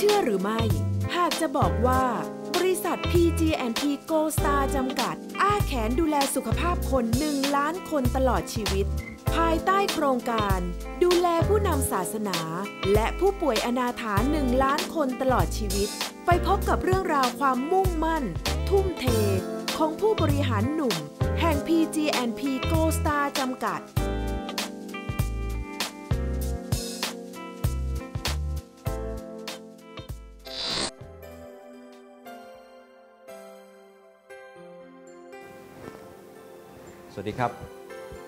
เชื่อหรือไม่ หากจะบอกว่า บริษัท PG&P Go Star จำกัด อ้าแขนดูแลสุขภาพคน1ล้านคนตลอดชีวิต ภายใต้โครงการ ดูแลผู้นำศาสนา และผู้ป่วยอนาถา1ล้านคนตลอดชีวิต ไปพบกับเรื่องราวความมุ่งมั่น ทุ่มเท ของผู้บริหารหนุ่ม แห่ง PG&P Go Star จำกัด วัสดีครับ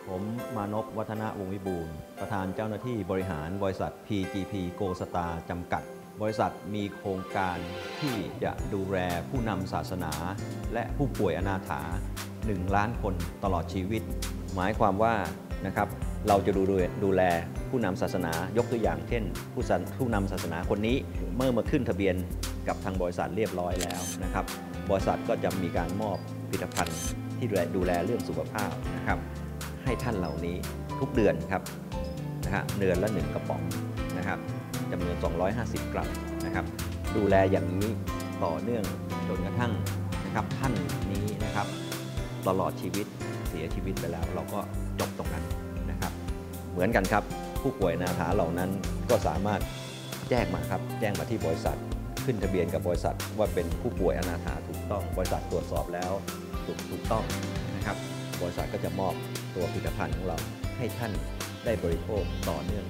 ผมมานพวัฒนาวงวิบูลประธานเจ้าหน้าที่บริหารบริษัท PGP Go Star จำกัด บริษัทมีโครงการที่จะดูแลผู้นำศาสนา และผู้ป่วยอนาถา 1 ล้านคนตลอดชีวิต หมายความว่านะครับเราจะดูดูแลผู้นำศาสนายกตัวอย่างเช่น ผู้สันผู้นำศาสนาคนนี้เมื่อมาขึ้นทะเบียนกับทางบริษัทเรียบร้อยแล้วนะครับบริษัทก็จะมีการมอบผลิตภัณฑ์ ที่ดูแลดูแลเรื่องสุขภาพนะครับ ให้ท่านเหล่านี้ทุกเดือนครับนะฮะเดือนละ 1 กระป๋องนะครับจำนวน 250 กรัมนะครับ ดูแลอย่างนี้ต่อเนื่องจนกระทั่งนะครับท่านนี้นะครับ ตลอดชีวิตเสียชีวิตไปแล้ว เราก็จบตรงนั้นนะครับ เหมือนกันครับ ผู้ป่วยอนาถาเหล่านั้นก็สามารถแจ้งมาครับแจ้งมาที่บริษัท ขึ้นทะเบียนกับบริษัทว่าเป็นผู้ป่วยอนาถาถูกต้องบริษัทตรวจสอบแล้ว ถูกถูกต้องนะครับ บริษัทก็จะมอบตัวผลิตภัณฑ์ของเราให้ท่านได้บริโภคต่อเนื่อง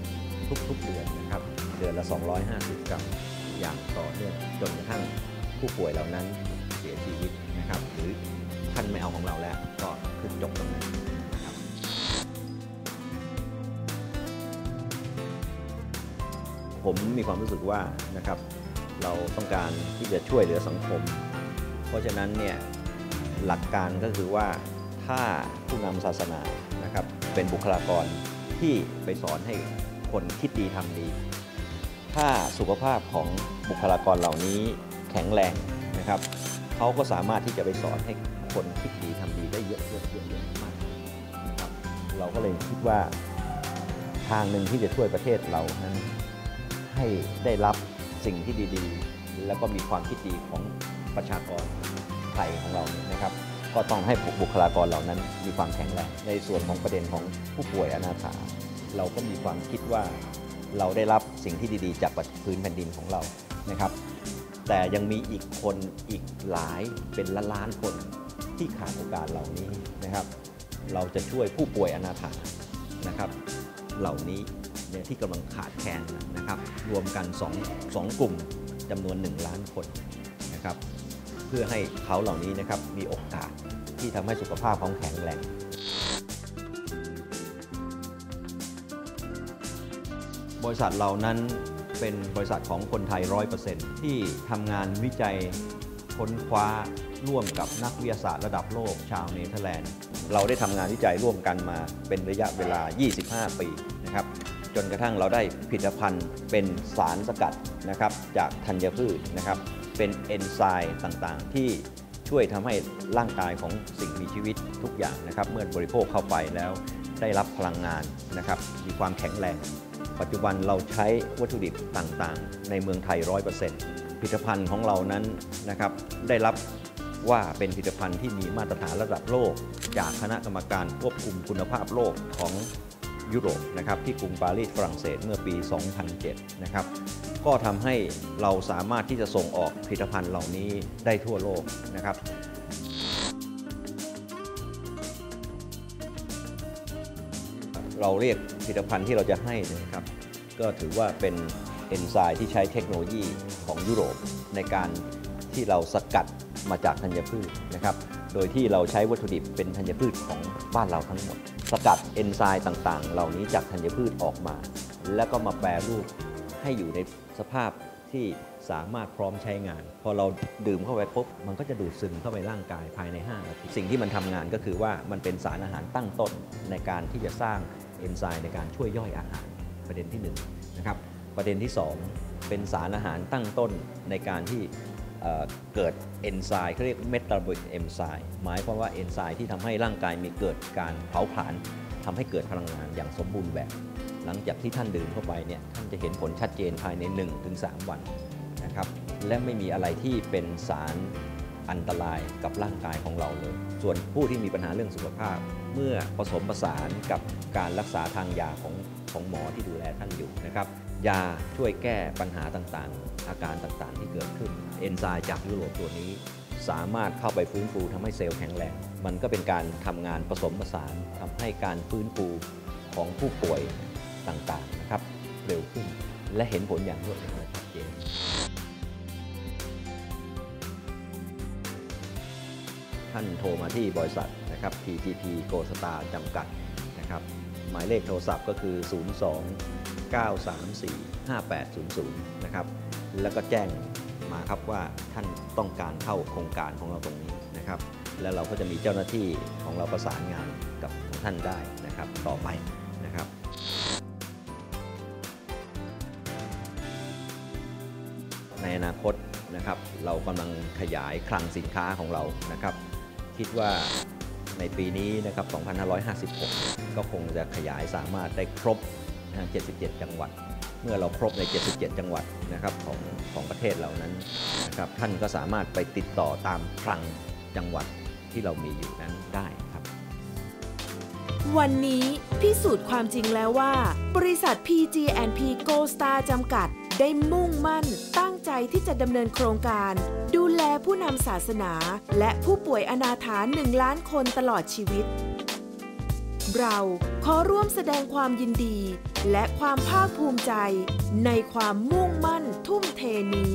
ทุกๆเดือนนะครับ เดือนละ 250 กรัมอย่างต่อเนื่องจนกระทั่งผู้ป่วยเหล่านั้นเสียชีวิตนะครับ หรือท่านไม่เอาของเราแล้วก็คือจบตรงนั้นนะครับผมมีความรู้สึกว่านะครับเราต้องการที่จะช่วยเหลือสังคม เพราะฉะนั้นเนี่ย หลักการก็คือว่าถ้าผู้นำศาสนานะครับเป็นบุคลากรที่ไปสอนให้คนคิดดีทำดี ถ้าสุขภาพของบุคลากรเหล่านี้แข็งแรงนะครับเขาก็สามารถที่จะไปสอนให้คนคิดดีทำดีได้เยอะเยอะเยอะเยอะมากนะครับเราก็เลยคิดว่าทางหนึ่งที่จะช่วยประเทศเรานั้นให้ได้รับสิ่งที่ดี ๆ แล้วก็มีความคิดดีของประชากร ไทยของเราเนะครับก็ต้องให้บุคลากรเหล่านั้นมีความแข็งแรงในส่วนของประเด็นของผู้ป่วยอนาถาเราก็มีความคิดว่าเราได้รับสิ่งที่ดีๆ จากพื้นแผ่นดินของเรานะครับ แต่ยังมีอีกคนอีกหลายเป็นล้านล้านๆคนที่ขาดโอกาสเหล่านี้นะครับ เราจะช่วยผู้ป่วยอนาถานะครับ เหล่านี้เนี่ยที่กำลังขาดแคลนนะครับ รวมกัน2 2กลุ่มจำนวน 1 ล้านคนนะครับ เพื่อให้เขาเหล่านี้นะครับมีโอกาสที่ทำให้สุขภาพเขาแข็งแรงบริษัทเรานั้นเป็นบริษัทของคนไทย 100%ที่ทำงานวิจัยค้นคว้าร่วมกับนักวิทยาศาสตร์ระดับโลกชาวเนเธอร์แลนด์ เราได้ทำงานวิจัยร่วมกันมาเป็นระยะเวลา 25 ปีนะครับ จนกระทั่งเราได้ผลิตภัณฑ์เป็นสารสกัดนะครับจากธัญพืชนะครับ เป็นเอนไซม์ต่างๆ ที่ช่วยทำให้ร่างกายของสิ่งมีชีวิตทุกอย่างนะครับ เมื่อบริโภคเข้าไปแล้วได้รับพลังงานนะครับ มีความแข็งแรง ปัจจุบันเราใช้วัตถุดิบต่างๆ ในเมืองไทย 100%ผลิตภัณฑ์ของเรานั้นนะครับได้รับว่าเป็นผลิตภัณฑ์ที่มีมาตรฐานระดับโลก จากคณะกรรมการควบคุมคุณภาพโลกของ ยุโรปนะครับที่กรุงปารีสฝรั่งเศสเมื่อปี 2007 นะครับก็ทำให้เราสามารถที่จะส่งออกผลิตภัณฑ์เหล่านี้ได้ทั่วโลกนะครับเราเรียกผลิตภัณฑ์ที่เราจะให้นยนะครับ ก็ถือว่าเป็นเอนไซม์ที่ใช้เทคโนโลยีของยุโรป ในการที่เราสกัดมาจากธัญพืชนะครับ โดยที่เราใช้วัตถุดิบเป็นธัญพืชของบ้านเราทั้งหมด สกัดเอนไซม์ต่างๆ เหล่านี้จากธัญพืชออกมา แล้วก็มาแปรรูปให้อยู่ในสภาพที่สามารถพร้อมใช้งาน พอเราดื่มเข้าไปปุ๊บมันก็จะดูดซึมเข้าไปร่างกายภายใน5นาทีสิ่งที่มันทำงานก็คือว่ามันเป็นสารอาหารตั้งต้นในการที่จะสร้างเอนไซม์ในการช่วยย่อยอาหารประเด็นที่1นะครับประเด็นที่ 2 เป็นสารอาหารตั้งต้นในการที่ เกิดเอนไซม์เขาเรียกเมตาบอลิกเอนไซม์หมายความว่าเอนไซม์ที่ทำให้ร่างกายมีเกิดการเผาผลาญทำให้เกิดพลังงานอย่างสมบูรณ์แบบ หลังจากที่ท่านดื่มเข้าไปเนี่ยท่านจะเห็นผลชัดเจนภายใน 1-3 วันนะนะครับและไม่มีอะไรที่เป็นสารอันตรายกับร่างกายของเราเลย ส่วนผู้ที่มีปัญหาเรื่องสุขภาพ เมื่อผสมผสานกับการรักษาทางยาของของหมอที่ดูแลท่านอยู่นะครับ ยาช่วยแก้ปัญหาต่างๆ อาการต่างๆ ที่เกิดขึ้น เอนไซม์จากยุโรปตัวนี้ สามารถเข้าไปฟื้นฟูทำให้เซลล์แข็งแรง มันก็เป็นการทำงานผสมผสานทำให้การฟื้นฟูของผู้ป่วยต่างๆนะครับเร็วขึ้น และเห็นผลอย่างรวดเร็วชัดเจนท่านโทรมาที่บริษัทนะครับ PGP Go Star จำกัดนะครับ หมายเลขโทรศัพท์ก็คือ 02 934 5800 นะครับ แล้วก็แจ้งมาครับว่าท่านต้องการเข้าโครงการของเราตรงนี้นะครับ แล้วเราก็จะมีเจ้าหน้าที่ของเราประสานงานกับท่านได้นะครับ ต่อไปนะครับในอนาคตนะครับเรากำลังขยายคลังสินค้าของเรานะครับ คิดว่า ในปีนี้นะครับ 2556 ก็คงจะขยายสามารถได้ครบ 77 จังหวัด เมื่อเราครบใน 77 จังหวัดนะครับของของประเทศเรานั้นนะครับ ท่านก็สามารถไปติดต่อตามคลังจังหวัดที่เรามีอยู่นั้นได้ครับ วันนี้พิสูจน์ความจริงแล้วว่า บริษัท PG&P Go Star จำกัด ได้มุ่งมั่นตั้งใจที่จะดำเนินโครงการ ดูแลผู้นำศาสนา และผู้ป่วยอนาถาหนึ่งล้านคนตลอดชีวิต เราขอร่วมแสดงความยินดี และความภาคภูมิใจ ในความมุ่งมั่นทุ่มเทนี้